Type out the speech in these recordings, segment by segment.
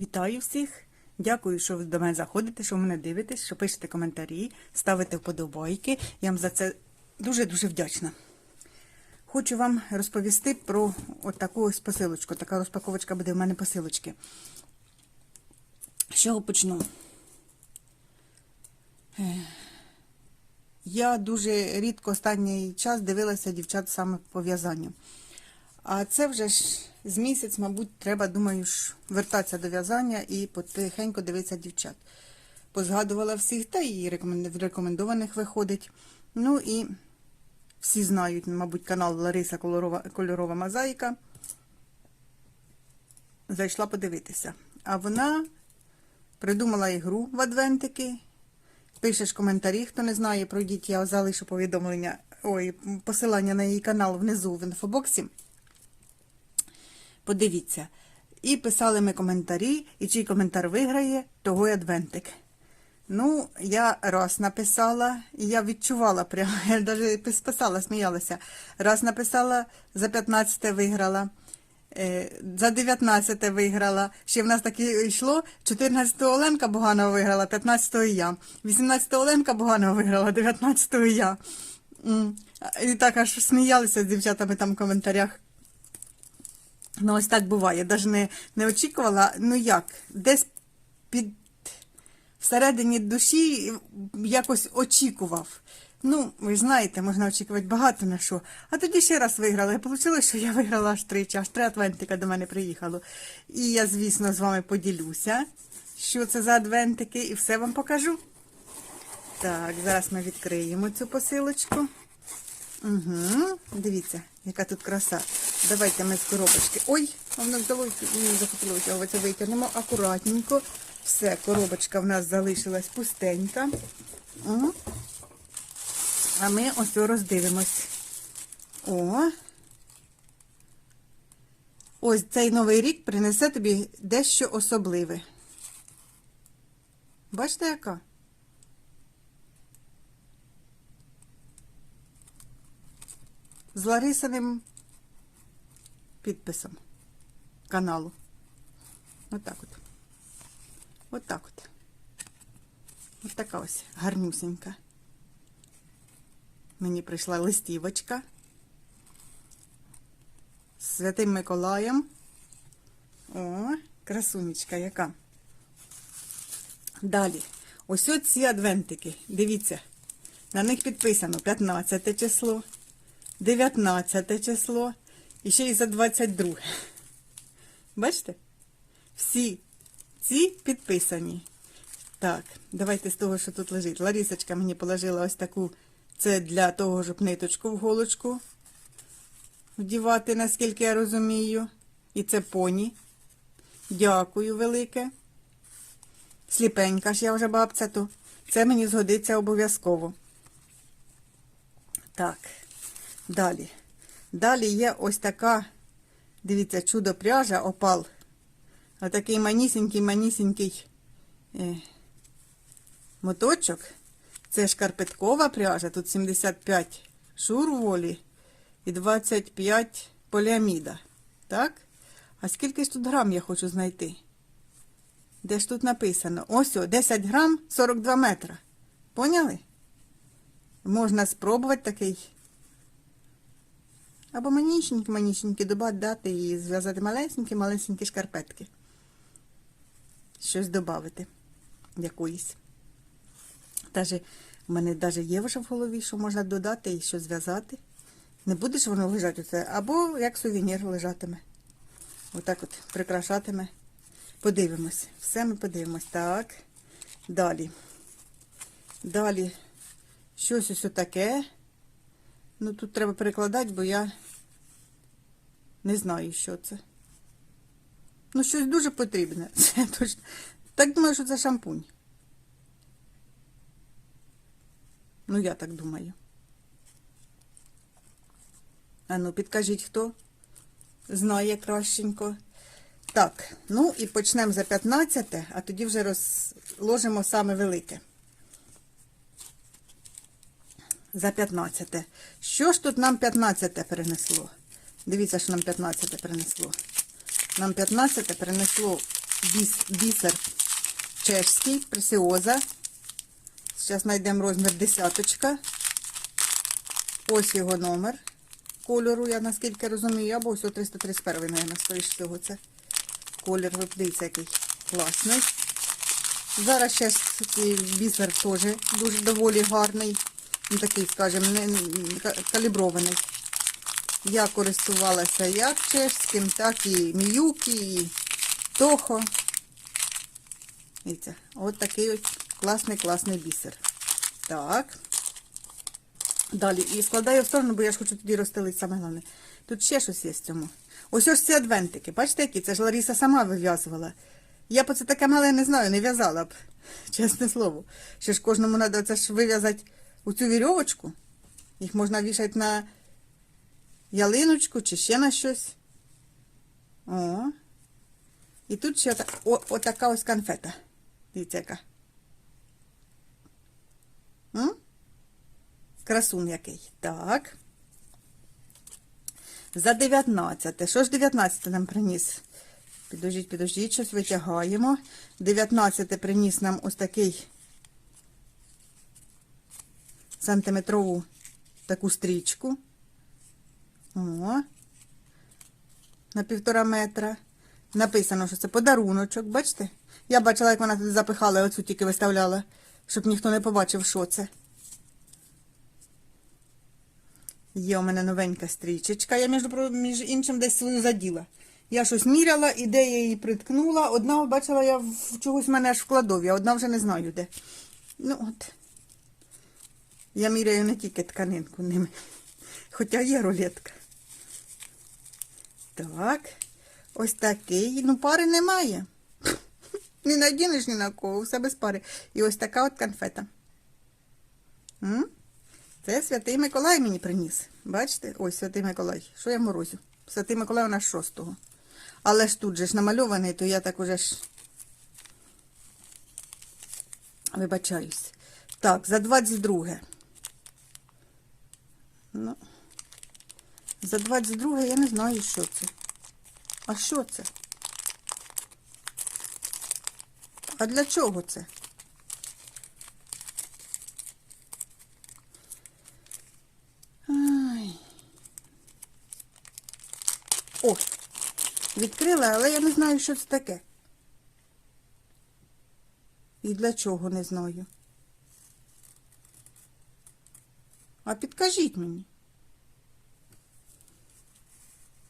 Вітаю всіх! Дякую, що ви до мене заходите, що ви мене дивитесь, що пишете коментарі, ставите вподобайки. Я вам за це дуже-дуже вдячна. Хочу вам розповісти про от таку ось посилочку. Така розпаковочка буде в мене посилочки. З чого почну? Я дуже рідко останній час дивилася дівчат саме по в'язанню. А це вже ж з місяць, мабуть, треба, думаю, ж вертатися до в'язання і потихеньку дивитися дівчат. Позгадувала всіх, та і в рекомендованих виходить. Ну і всі знають, мабуть, канал Лариса Кольорова, Кольорова Мозаїка. Зайшла подивитися. А вона придумала ігру в адвентики. Пишеш коментарі, хто не знає, пройдіть, я залишу повідомлення, ой, посилання на її канал внизу в інфобоксі. Подивіться. І писали ми коментарі, і чий коментар виграє, того й адвентик. Ну, я раз написала, і я відчувала прямо, я навіть списала, сміялася. Раз написала, за 15 виграла, е, за 19 виграла. Ще в нас таке йшло. 14 Оленка Буганова виграла, 15 я. 18 Оленка Буганова виграла, 19 я. І так аж сміялися з дівчатами там в коментарях. Ну, ось так буває. Навіть не, не очікувала, ну як, десь під всередині душі якось очікував. Ну, ви знаєте, можна очікувати багато на що. А тоді ще раз виграла. І вийшло, що я виграла аж тричі, аж три адвентика до мене приїхало. І я, звісно, з вами поділюся, що це за адвентики, і все вам покажу. Так, зараз ми відкриємо цю посилочку. Угу, дивіться, яка тут краса. Давайте ми з коробочки. Ой, а воно вдалося не захотіло витягувати, витягнемо акуратненько. Все, коробочка в нас залишилась пустенька. О. А ми ось роздивимось. О. Ось цей новий рік принесе тобі дещо особливе. Бачите, яка? З Ларисиним підписом каналу. Отак от. Отак от. От така ось гарнюсенька. Мені прийшла листівочка з Святим Миколаєм. О, красунечка яка. Далі. Ось оці адвентики. Дивіться. На них підписано 15 число. 19 число і ще й за 22. Бачите? Всі ці підписані. Так, давайте з того, що тут лежить. Ларісочка мені положила ось таку. Це для того, щоб ниточку в голочку вдівати, наскільки я розумію. І це поні. Дякую велике. Сліпенька ж я вже бабця, то це мені згодиться обов'язково. Так. Далі. Далі є ось така, дивіться, чудо пряжа, опал. Отакий манісінький, манісінький е, моточок. Це шкарпеткова пряжа. Тут 75 шур волі і 25 поліаміда. Так? А скільки ж тут грам я хочу знайти? Де ж тут написано? Ось, о, 10 грам 42 метра. Поняли? Можна спробувати такий. Або манісінькі, манісінькі доба дати і зв'язати малесенькі, малесенькі шкарпетки. Щось додати. Якоїсь. Даже, в мене навіть є вже в голові, що можна додати і що зв'язати. Не буде ж воно лежати оце, або як сувенір лежатиме. Отак от прикрашатиме. Подивимось. Все ми подивимось. Так. Далі. Далі. Щось ось таке. Ну, тут треба перекладати, бо я не знаю, що це. Ну, щось дуже потрібне. Це точно. Так думаю, що це шампунь. Ну, я так думаю. А ну, підкажіть, хто знає кращенько. Так, ну і почнемо за 15, а тоді вже розложимо саме велике за 15. Що ж тут нам 15 перенесло? Дивіться, що нам 15 перенесло. Нам 15 перенесло біс, бісер чешський, пресіоза. Зараз знайдемо розмір десяточка. Ось його номер кольору, я наскільки розумію, або ось о 331, мабуть, скоріш всього це. Колір, ви подивіться, який класний. Зараз ще бісер теж дуже доволі гарний. Такий, скажімо, калібрований. Я користувалася як чешським, так і міюкі, і тохо. Дивіться, от такий от класний, класний бісер. Так. Далі. І складаю в сторону, бо я ж хочу тоді розстелити саме головне. Тут ще щось є в цьому. Ось ось ці адвентики. Бачите, які? Це ж Ларіса сама вив'язувала. Я б оце таке мале не знаю, не в'язала б. Чесне слово. Ще ж кожному треба це ж вив'язати у цю вірьовочку. Їх можна вішати на ялиночку чи ще на щось. О. І тут ще ота, о, отака ось конфета. Дивіться, яка. М? Красун який. Так. За 19. Що ж 19 нам приніс? Підождіть, підождіть, щось витягаємо. 19 приніс нам ось такий сантиметрову таку стрічку. О. На півтора метра. Написано, що це подаруночок, бачите? Я бачила, як вона туди запихала, оцю тільки виставляла, щоб ніхто не побачив, що це. Є у мене новенька стрічечка. Я, між, між іншим, десь свою заділа. Я щось міряла, і де я її приткнула. Одна бачила я в чогось в мене аж в кладові, а одна вже не знаю де. Ну от. Я міряю не тільки тканинку ними. Хоча є рулетка. Так. Ось такий. Ну, пари немає. Не надінеш ні на кого, все без пари. І ось така от конфета. Це святий Миколай мені приніс. Бачите? Ось святий Миколай. Що я морозю? Святий Миколай у нас шостого. Але ж тут же ж намальований, то я так уже ж вибачаюсь. Так, за 22. Ну, за 22 я не знаю, що це. А що це? А для чого це? Ай. О, відкрила, але я не знаю, що це таке. І для чого не знаю. А підкажіть мені.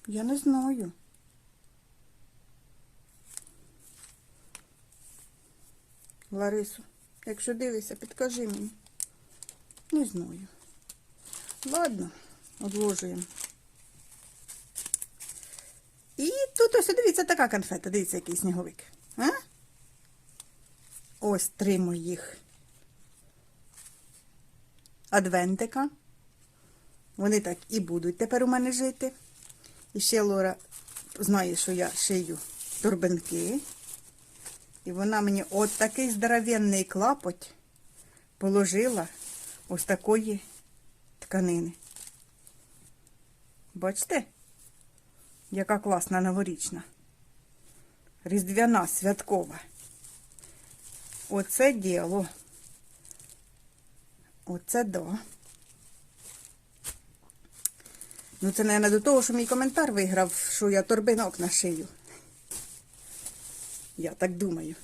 Я не знаю. Ларису, якщо дивишся, підкажи мені. Не знаю. Ладно, odложуємо. І тут ось дивіться така конфета. Дивіться, який сніговик. А? Ось три моїх адвентика. Вони так і будуть тепер у мене жити. І ще Лора знає, що я шию торбинки. І вона мені от такий здоровенний клапоть положила ось такої тканини. Бачите? Яка класна новорічна. Різдвяна, святкова. Оце діло. Оце да. Ну, це, мабуть, до того, що мій коментар виграв, що я торбинок на шию. Я так думаю.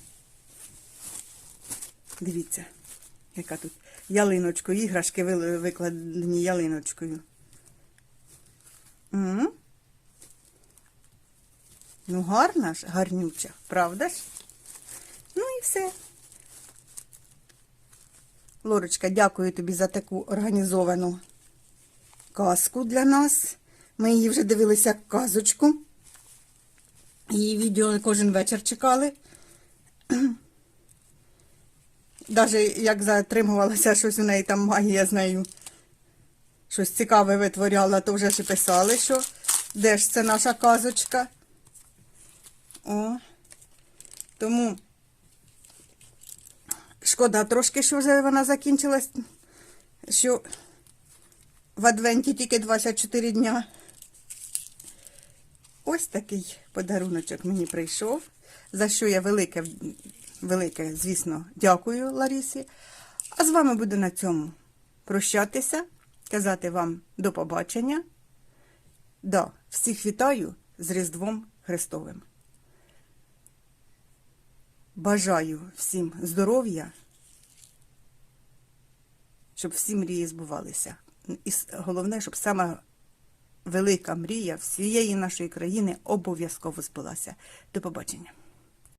Дивіться, яка тут ялиночка, іграшки викладені ялиночкою. М? Ну, гарна ж, гарнюча, правда ж? Ну і все. Лорочка, дякую тобі за таку організовану казку для нас. Ми її вже дивилися казочку. Її відео кожен вечір чекали. Навіть як затримувалася щось у неї там магія з нею. Щось цікаве витворяла, то вже ж писали, що де ж це наша казочка. О. Тому шкода трошки, що вже вона закінчилась, що в адвенті тільки 24 дня. Ось такий подаруночок мені прийшов. за що я велике, велике, звісно, дякую Ларісі. А з вами буду на цьому прощатися, казати вам до побачення. Да, всіх вітаю з Різдвом Христовим. Бажаю всім здоров'я, щоб всі мрії збувалися. І головне, щоб сама велика мрія всієї нашої країни обов'язково збулася. До побачення.